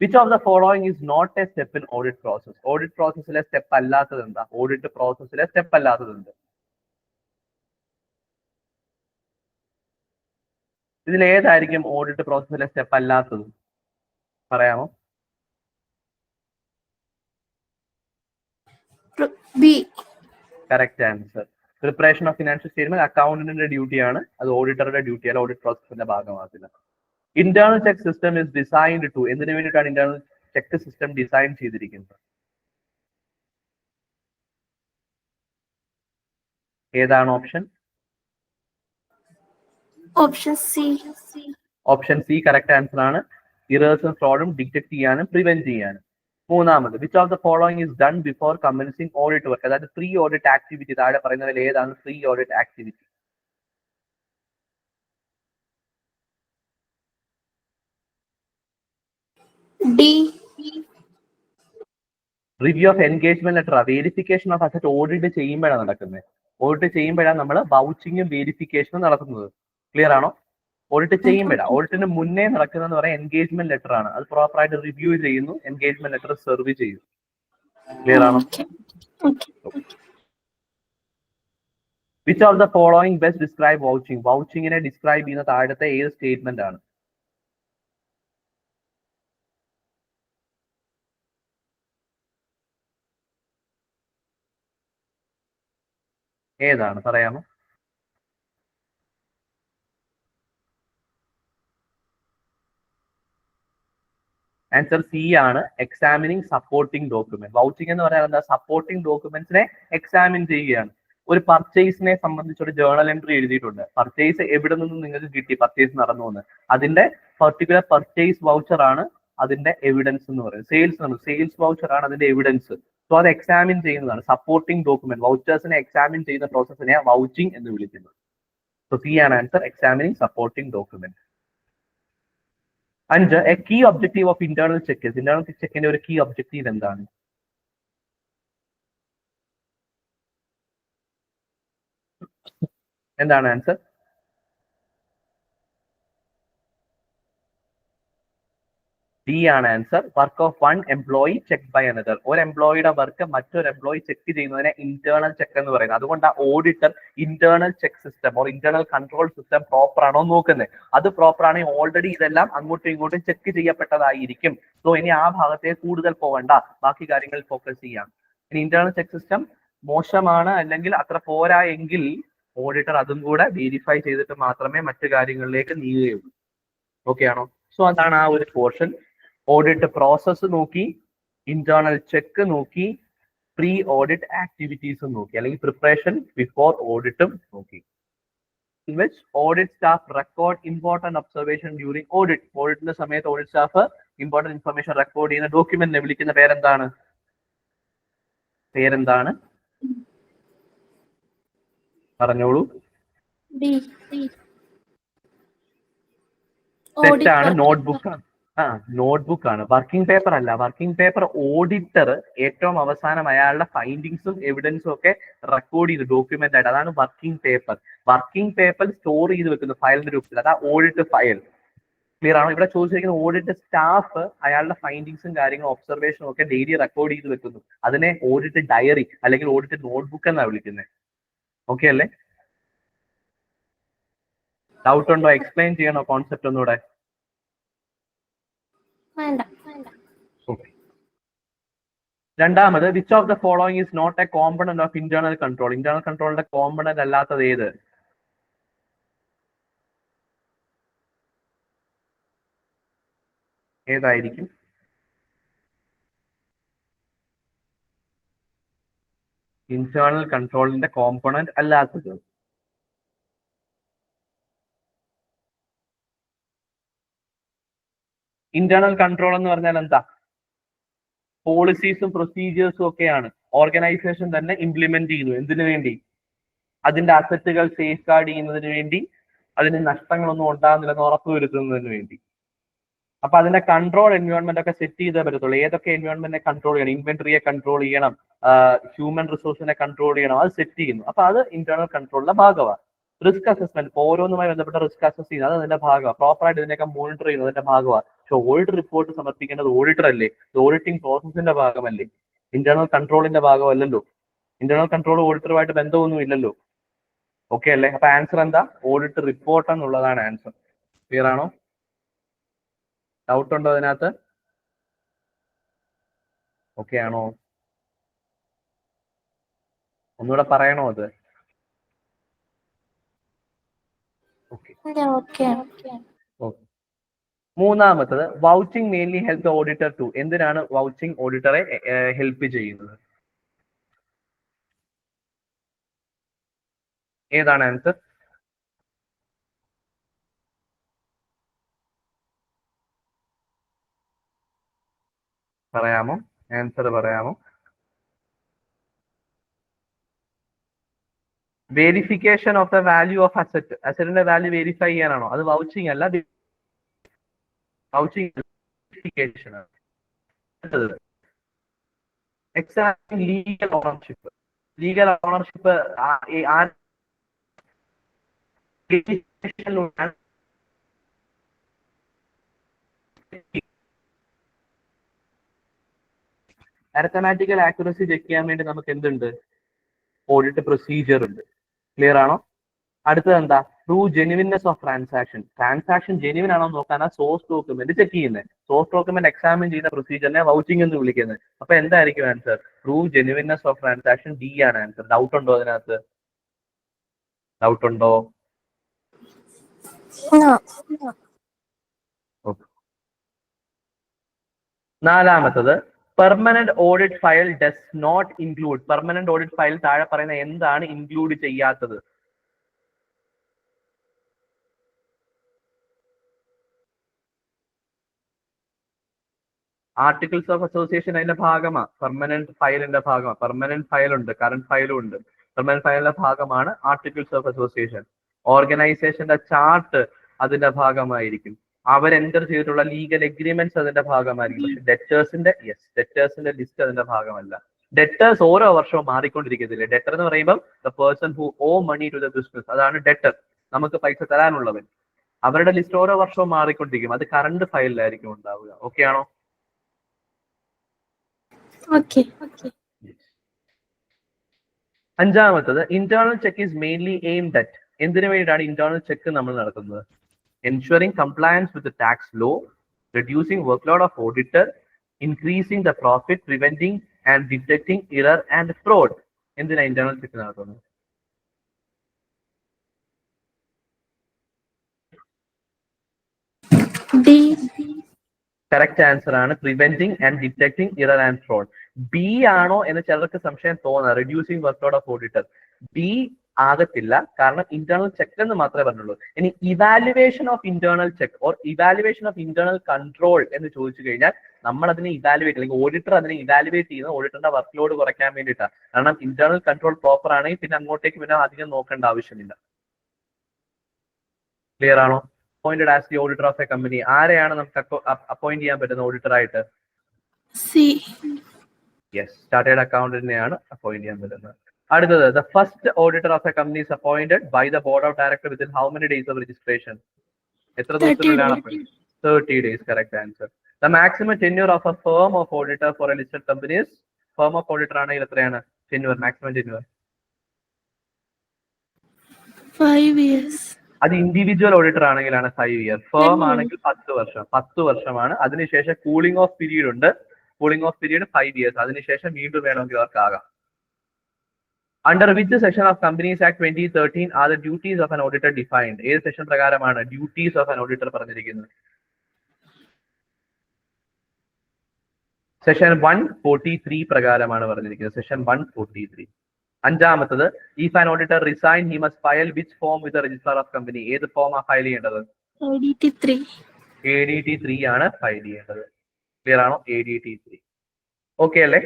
Which of the following is not a step in audit process audit പ്രോസസ്സിലെ step അല്ലാത്തത് എന്താ audit പ്രോസസ്സിലെ step അല്ലാത്തത് എന്ത് ഇതിൽ ഏതായിരിക്കും ഓഡിറ്റ് പ്രോസസ്സിലെ സ്റ്റെപ്പ് അല്ലാത്തത്? പറയാമോ? Correct answer preparation of financial statement അക്കൗണ്ടന്റിന്റെ ഡ്യൂട്ടിയാണ് അത് ഓഡിറ്ററുടെ ഡ്യൂട്ടി അല്ല ഓഡിറ്റ് പ്രോസസ്സിന്റെ ഭാഗമാകത്തില്ല internal check system is designed to എന്തിനു വേണ്ടിയിട്ടാണ് ഇന്റേണൽ ചെക്ക് സിസ്റ്റം ഡിസൈൻ ചെയ്തിരിക്കുന്നത്? ഏതാണ് option option C option C correct answer ആണ്. ഇറേഴ്സും ഫ്രോഡും ഡിറ്റക്ട് ചെയ്യാനും പ്രിവെന്റ് ചെയ്യാനും. മൂന്നാമത് which of the following is done before commencing audit work അതായത് പ്രീ ഓഡിറ്റ് ആക്ടിവിറ്റി താഴെ പറയുന്നതിൽ ഏതാണ് pre audit activity D review of engagement letter verification of asset audit ചെയ്യുമ്പോഴാണ് നടക്കുന്നത്. ഓഡിറ്റ് ചെയ്യുമ്പോഴാണ് നമ്മൾ വൗച്ചിങ്ങും വേരിഫിക്കേഷനും നടത്തുന്നത്. ക്ലിയർ ആണോ? ഓഡിറ്റ് ചെയ്യുമ്പോഴാണ് ഓഡിറ്റിന് മുന്നേ നടക്കുന്നതെന്ന് പറയാൻ എൻഗേജ്മെന്റ് ലെറ്റർ ആണ്. അത് പ്രോപ്പർ ആയിട്ട് റിവ്യൂ ചെയ്യുന്നു. എൻഗേജ്മെന്റ് ലെറ്റർ സെർവ് ചെയ്യുന്നു. ക്ലിയർ ആണോ? Which of the following best describe vouching വൗച്ചിങ്ങിനെ describe ചെയ്യുന്ന താഴത്തെ ഏത് സ്റ്റേറ്റ്മെന്റ് ആണ്? ഏതാണ്? പറയാമോ? ആൻസർ സി ആണ്. എക്സാമിനിങ് സപ്പോർട്ടിംഗ് ഡോക്യുമെന്റ് വൗച്ചിങ് എന്ന് പറയാൻ എന്താ? സപ്പോർട്ടിംഗ് ഡോക്യുമെന്റ്സിനെ എക്സാമിൻ ചെയ്യുകയാണ്. ഒരു പർച്ചേസിനെ സംബന്ധിച്ചൊരു ജേർണൽ എൻട്രി എഴുതിയിട്ടുണ്ട്. പർച്ചേസ് എവിടെ നിന്ന് നിങ്ങൾക്ക് കിട്ടി? പർച്ചേസ് നടന്നു എന്ന്. അതിന്റെ പർട്ടിക്കുലർ പർച്ചേസ് വൗച്ചർ ആണ് അതിന്റെ എവിഡൻസ് എന്ന് പറയുന്നത്. സെയിൽസ് സെയിൽസ് വൗച്ചർ ആണ് അതിന്റെ എവിഡൻസ് സോ അത് എക്സാമിൻ ചെയ്യുന്നതാണ്. സപ്പോർട്ടിംഗ് ഡോക്യുമെന്റ് വൗച്ചേഴ്സിനെ എക്സാമിൻ ചെയ്യുന്ന പ്രോസസ്സിനെ വൗച്ചിങ് എന്ന് വിളിക്കുന്നത് സോ സി ആണ് ആൻസർ എക്സാമിനിങ് സപ്പോർട്ടിംഗ് ഡോക്യുമെന്റ് അഞ്ച് A key objective of internal check internal ചെക്കിന്റെ ഒരു കീ ഒബ്ജക്റ്റീവ് എന്താണ്? എന്താണ് ആൻസർ ഡി ആണ് answer work of one employee check by another ഒരു എംപ്ലോയിയുടെ വർക്ക് മറ്റൊരു എംപ്ലോയി ചെക്ക് ചെയ്യുന്നതിനെ ഇന്റേണൽ ചെക്ക് എന്ന് പറയുന്നത്. അതുകൊണ്ട് ആ auditor internal check system or internal control system proper ആണോ നോക്കുന്നത് അത് പ്രോപ്പർ ആണെങ്കിൽ ഓൾറെഡി ഇതെല്ലാം അങ്ങോട്ടും ഇങ്ങോട്ടും ചെക്ക് ചെയ്യപ്പെട്ടതായിരിക്കും. സോ ഇനി ആ ഭാഗത്തെ കൂടുതൽ പോകണ്ട ബാക്കി കാര്യങ്ങളിൽ ഫോക്കസ് ചെയ്യാം. ഇനി ഇന്റേണൽ ചെക്ക് സിസ്റ്റം മോശമാണ് അല്ലെങ്കിൽ അത്ര പോരാ എങ്കിൽ ഓഡിറ്റർ അതും കൂടെ വെരിഫൈ ചെയ്തിട്ട് മാത്രമേ മറ്റു കാര്യങ്ങളിലേക്ക് നീങ്ങുകയുള്ളൂ. ഓക്കെ ആണോ? സോ അതാണ് ആ ഒരു പോർഷൻ ഓഡിറ്റ് പ്രോസസ്സ് നോക്കി ഇന്റേണൽ ചെക്ക് നോക്കി പ്രീ ഓഡിറ്റ് ആക്ടിവിറ്റീസ് നോക്കി അല്ലെങ്കിൽ പ്രിപ്പറേഷൻ ബിഫോർ ഓഡിറ്റും നോക്കി. In which audit staff record important observation during audit ഓഡിറ്റിന്റെ സമയത്ത് audit staff important information record ചെയ്യുന്ന ഡോക്യുമെന്റിനെ വിളിക്കുന്ന പേരെന്താണ്? പേരെന്താണ്? പറഞ്ഞോളൂ. തെറ്റാണ്. നോട്ട്ബുക്ക് ആണ്. ആ നോട്ട്ബുക്ക് ആണ്. വർക്കിംഗ് പേപ്പർ അല്ല. വർക്കിംഗ് പേപ്പർ ഓഡിറ്റർ ഏറ്റവും അവസാനം അയാളുടെ ഫൈൻഡിങ്സും എവിഡൻസും ഒക്കെ റെക്കോർഡ് ചെയ്ത് ഡോക്യുമെന്റ് ആയിട്ട്. അതാണ് working paper working paper store ചെയ്ത് വെക്കുന്ന ഫയലിന്റെ രൂപത്തിൽ. അതാ ഓഡിറ്റ് ഫയൽ ക്ലിയർ ആണോ? ഇവിടെ ചോദിച്ചിരിക്കുന്ന ഓഡിറ്റ് സ്റ്റാഫ് അയാളുടെ ഫൈൻഡിങ്സും കാര്യങ്ങളും ഒബ്സർവേഷനും ഒക്കെ ഡെയിലി റെക്കോർഡ് ചെയ്ത് വെക്കുന്നു. അതിനെ ഓഡിറ്റ് ഡയറി അല്ലെങ്കിൽ ഓഡിറ്റ് നോട്ട്ബുക്ക് എന്നാണ് വിളിക്കുന്നത് ഓക്കെ അല്ലേ? ഡൗട്ട് ഉണ്ടോ? എക്സ്പ്ലെയിൻ ചെയ്യണോ കോൺസെപ്റ്റ് ഒന്നുകൂടെ വേണ്ട Okay. രണ്ടാമത് which of the following is not a component of internal control internal കൺട്രോളിന്റെ component അല്ലാത്തത് ഏത്? ഏതായിരിക്കും? ഇന്റേണൽ കൺട്രോളിന്റെ കോമ്പണന്റ് അല്ലാത്തത്. ഇന്റേണൽ കൺട്രോൾ എന്ന് പറഞ്ഞാൽ എന്താ? പോളിസീസും പ്രൊസീജിയേഴ്സും ഒക്കെയാണ് ഓർഗനൈസേഷൻ തന്നെ ഇംപ്ലിമെന്റ് ചെയ്യുന്നു. എന്തിനു വേണ്ടി? അതിന്റെ അസറ്റുകൾ സേഫ് ഗാർഡ് ചെയ്യുന്നതിന് വേണ്ടി അതിന് നഷ്ടങ്ങളൊന്നും ഉണ്ടാകുന്നില്ലെന്ന് ഉറപ്പുവരുത്തുന്നതിന് വേണ്ടി. അപ്പൊ അതിന്റെ കൺട്രോൾ എൻവയോൺമെന്റ് ഒക്കെ സെറ്റ് ചെയ്തേ പറ്റത്തുള്ളൂ. ഏതൊക്കെ എൻവയോൺമെന്റിനെ കൺട്രോൾ ചെയ്യണം? ഇൻവെന്ററിയെ കൺട്രോൾ ചെയ്യണം. ഹ്യൂമൻ റിസോഴ്സിനെ കൺട്രോൾ ചെയ്യണം. അത് സെറ്റ് ചെയ്യുന്നു. അപ്പൊ അത് ഇന്റേണൽ കൺട്രോളിന്റെ ഭാഗമാണ്. റിസ്ക് അസസ്മെന്റ് ഓരോന്നുമായി ബന്ധപ്പെട്ട റിസ്ക് അസസ് ചെയ്യുന്നത് അത് അതിന്റെ ഭാഗമാണ്. പ്രോപ്പറായിട്ട് ഇതിനെയൊക്കെ മോണിറ്റർ ചെയ്യുന്നതിന്റെ ഭാഗമാണ്. പക്ഷെ ഓഡിറ്റ് റിപ്പോർട്ട് സമർപ്പിക്കേണ്ടത് ഓഡിറ്റർ അല്ലേ? ഓഡിറ്റിംഗ് പ്രോസസ്സിന്റെ ഭാഗമല്ലേ? ഇന്റേണൽ കൺട്രോളിന്റെ ഭാഗമല്ലല്ലോ? ഇന്റേണൽ കൺട്രോൾ ഓഡിറ്ററുമായിട്ട് ബന്ധമൊന്നും ഇല്ലല്ലോ ഓക്കെ അല്ലേ? അപ്പൊ ആൻസർ എന്താ? ഓഡിറ്റ് റിപ്പോർട്ട് എന്നുള്ളതാണ് ആൻസർ ക്ലിയർ ആണോ? ഡൗട്ട് ഉണ്ടോ അതിനകത്ത്? ഓക്കെ ആണോ? ഒന്നുകൂടെ പറയണോ അത്? Okay Okay. മൂന്നാമത്തത് vouching mainly help the auditor to എന്തിനാണ് വൗച്ചിങ് ഓഡിറ്ററെ ഹെൽപ്പ് ചെയ്യുന്നത്? ഏതാണ് ആൻസർ പറയാമോ? ആൻസർ പറയാമോ? Verification of the value of asset അസറ്റിന്റെ value verify ചെയ്യാനാണോ? അത് വൗച്ചിങ് അല്ല വെരിഫിക്കേഷൻ ആണ്. legal legal ownership legal ownership arithmetical accuracy check ചെയ്യാൻ വേണ്ടി നമുക്ക് എന്തുണ്ട്? ഓഡിറ്റ് പ്രൊസീജിയർ ഉണ്ട്. ക്ലിയർ ആണോ? അടുത്തത് എന്താ? True genuineness of transaction transaction genuine ആണോ നോക്കാനാ സോഴ്സ് ഡോക്യുമെന്റ് ചെക്ക് ചെയ്യുന്നത് സോഴ്സ് ഡോക്യുമെന്റ് എക്സാമിൻ ചെയ്യുന്ന പ്രൊസീജിയറിനെ വൗച്ചിങ് എന്ന് വിളിക്കുന്നത്. അപ്പൊ എന്തായിരിക്കും answer true genuineness of transaction D ആണ് ആൻസർ ഡൗട്ട് ഉണ്ടോ അതിനകത്ത്? ഡൗട്ട് ഉണ്ടോ. നാലാമത്തത്. Permanent audit file does not include permanent audit file താഴെ പറയുന്ന എന്താണ് ഇൻക്ലൂഡ് ചെയ്യാത്തത്? ആർട്ടിക്കിൾസ് ഓഫ് അസോസിയേഷൻ അതിന്റെ ഭാഗമാണ് പെർമനന്റ് ഫയലിന്റെ ഭാഗമാണ് പെർമനന്റ് ഫയൽ ഉണ്ട് കറണ്ട് ഫയലും ഉണ്ട്. പെർമനന്റ് ഫയലിന്റെ ഭാഗമാണ് ആർട്ടിക്കിൾസ് ഓഫ് അസോസിയേഷൻ ഓർഗനൈസേഷന്റെ ചാർട്ട് അതിന്റെ ഭാഗമായിരിക്കും. അവർ എന്റർ ചെയ്തിട്ടുള്ള ലീഗൽ എഗ്രിമെന്റ്സ് അതിന്റെ ഭാഗമായിരിക്കും. പക്ഷെ ഡെറ്റേഴ്സിന്റെ യെസ് ഡെറ്റേഴ്സിന്റെ ലിസ്റ്റ് അതിന്റെ ഭാഗമല്ല. ഡെറ്റേഴ്സ് ഓരോ വർഷവും മാറിക്കൊണ്ടിരിക്കത്തില്ലേ? ഡെറ്റർ എന്ന് പറയുമ്പോൾ the person who owe money to the business അതാണ് ഡെറ്റർ നമുക്ക് പൈസ തരാനുള്ളവൻ. അവരുടെ ലിസ്റ്റ് ഓരോ വർഷവും മാറിക്കൊണ്ടിരിക്കും. അത് കറണ്ട് ഫയലിലായിരിക്കും ഉണ്ടാവുക. ഓക്കെ ആണോ. അഞ്ചാമത്തത് internal check is mainly aimed at എന്തിനു വേണ്ടിയിട്ടാണ് ഇന്റേണൽ ചെക്ക് നമ്മൾ നടത്തുന്നത് ensuring compliance with tax law reducing workload of auditor, increasing the profit, preventing and detecting error and fraud. എന്തിനാ ഇന്റേണൽ ചെക്ക് നടത്തുന്നത് D. കറക്റ്റ് ആൻസർ ആണ് preventing and detecting error and fraud B ആണോ എന്ന് ചിലർക്ക് സംശയം തോന്നാം. Reducing workload of auditor B ആകത്തില്ല. കാരണം ഇന്റേണൽ ചെക്ക് എന്ന് മാത്രമേ പറഞ്ഞുള്ളൂ. ഇനി evaluation of internal check or evaluation of internal control എന്ന് ചോദിച്ചു കഴിഞ്ഞാൽ നമ്മൾ അതിനെ ഇവാലുവേറ്റ് അല്ലെങ്കിൽ ഓഡിറ്റർ അതിനെ ഇവാലുവേറ്റ് ചെയ്യുന്നത് ഓഡിറ്ററിന്റെ വർക്ക് ലോഡ് കുറയ്ക്കാൻ വേണ്ടിയിട്ടാണ്. കാരണം ഇന്റേണൽ കൺട്രോൾ പ്രോപ്പർ ആണെങ്കിൽ പിന്നെ അങ്ങോട്ടേക്ക് പിന്നെ അധികം നോക്കേണ്ട ആവശ്യമില്ല. ക്ലിയർ ആണോ? Appointed as the auditor of a company ആരെയാണ് നമുക്ക് അപ്പോയിന്റ് ചെയ്യാൻ പറ്റുന്ന ഓഡിറ്റർ ആയിട്ട്. യെസ് ചാർട്ടേഡ് അക്കൗണ്ടന്റിനെയാണ് അപ്പോയിന്റ് ചെയ്യാൻ പറ്റുന്നത്. അടുത്തത് the first auditor of a company is appointed by the board of director within how many days of registration എത്ര 30 ദിവസത്തിനുള്ളിലാണ് days. Thirty days correct answer the maximum tenure of a firm of auditor for a listed companies firm of auditor ആണെങ്കിൽ എത്രയാണ്? Tenure maximum tenure five years. അത് individual auditor ആണെങ്കിലാണ് five year firm ആണെങ്കിൽ പത്ത് വർഷം. പത്ത് വർഷമാണ്. അതിനുശേഷം കൂളിംഗ് ഓഫ് പീരീഡ് ഉണ്ട്. Cooling off period five years അതിനുശേഷം വീണ്ടും വേണമെങ്കിൽ അവർക്ക് ആകാം under which section of companies act twenty thirteen are the duties of an auditor defined ഏത് സെക്ഷൻ പ്രകാരമാണ് ഡ്യൂട്ടീസ് ഓഫ് ആൻ ഓഡിറ്റർ പറഞ്ഞിരിക്കുന്നത്? സെഷൻ വൺ ഫോർട്ടി ത്രീ പ്രകാരമാണ് പറഞ്ഞിരിക്കുന്നത്. സെഷൻ വൺ ഫോർട്ടി ത്രീ അഞ്ചാമത്തത് if an auditor resign he must file which form with register of company ഏത് form ആ file ചെയ്യേണ്ടത്. A D T three ആണ് file ചെയ്യേണ്ടത്. Clear ആണോ? A D T three okay അല്ലേ?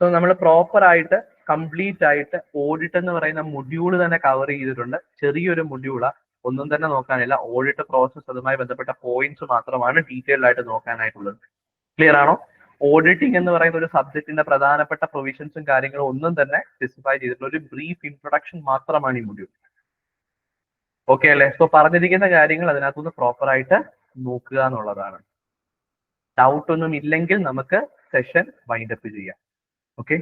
സോ നമ്മൾ proper ആയിട്ട് കംപ്ലീറ്റ് ആയിട്ട് ഓഡിറ്റ് എന്ന് പറയുന്ന മൊഡ്യൂൾ തന്നെ കവർ ചെയ്തിട്ടുണ്ട്. ചെറിയൊരു മൊഡ്യൂളാ ഒന്നും തന്നെ നോക്കാനില്ല. ഓഡിറ്റ് പ്രോസസ് അതുമായി ബന്ധപ്പെട്ട പോയിന്റ്സ് മാത്രമാണ് ഡീറ്റെയിൽഡ് ആയിട്ട് നോക്കാനായിട്ടുള്ളത്. ക്ലിയർ ആണോ? ഓഡിറ്റിംഗ് എന്ന് പറയുന്ന ഒരു സബ്ജക്റ്റിന്റെ പ്രധാനപ്പെട്ട പ്രൊവിഷൻസും കാര്യങ്ങളും ഒന്നും തന്നെ സ്പെസിഫൈ ചെയ്തിട്ടുള്ള ഒരു ബ്രീഫ് ഇൻട്രൊഡക്ഷൻ മാത്രമാണ് ഈ മൊഡ്യൂൾ ഓക്കെ അല്ലേ? സോ പറഞ്ഞിരിക്കുന്ന കാര്യങ്ങൾ അതിനകത്തുനിന്ന് പ്രോപ്പർ ആയിട്ട് നോക്കുക എന്നുള്ളതാണ്. ഡൗട്ട് ഒന്നും ഇല്ലെങ്കിൽ നമുക്ക് സെഷൻ വൈൻഡപ്പ് ചെയ്യാം. ഓക്കെ